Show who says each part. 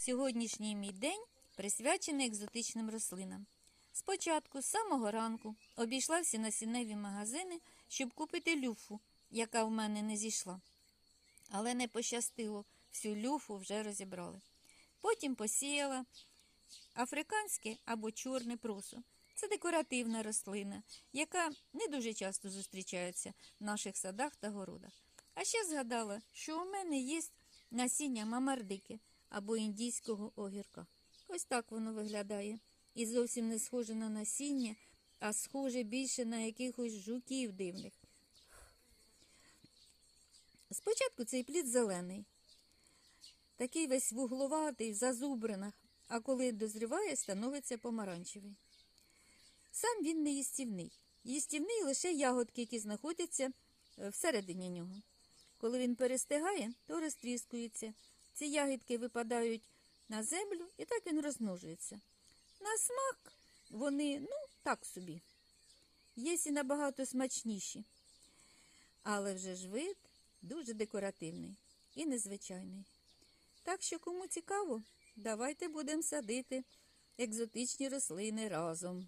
Speaker 1: Сьогоднішній мій день присвячений екзотичним рослинам. Спочатку, з самого ранку, обійшла всі насінневі магазини, щоб купити люфу, яка в мене не зійшла. Але не пощастило, всю люфу вже розібрали. Потім посіяла африканське або чорне просо. Це декоративна рослина, яка не дуже часто зустрічається в наших садах та городах. А ще згадала, що у мене є насіння мамардики або індійського огірка. Ось так воно виглядає. І зовсім не схоже на насіння, а схоже більше на якихось жуків дивних. Спочатку цей плід зелений, такий весь вугловатий, в зазубринах, а коли дозріває, становиться помаранчевий. Сам він не їстівний. Їстівний лише ягодки, які знаходяться е, всередині нього. Коли він перестигає, то розтріскується. Ці ягідки випадають на землю і так він розмножується. На смак вони, ну, так собі. Є і набагато смачніші. Але вже ж вид дуже декоративний і незвичайний. Так що, кому цікаво, давайте будемо садити екзотичні рослини разом.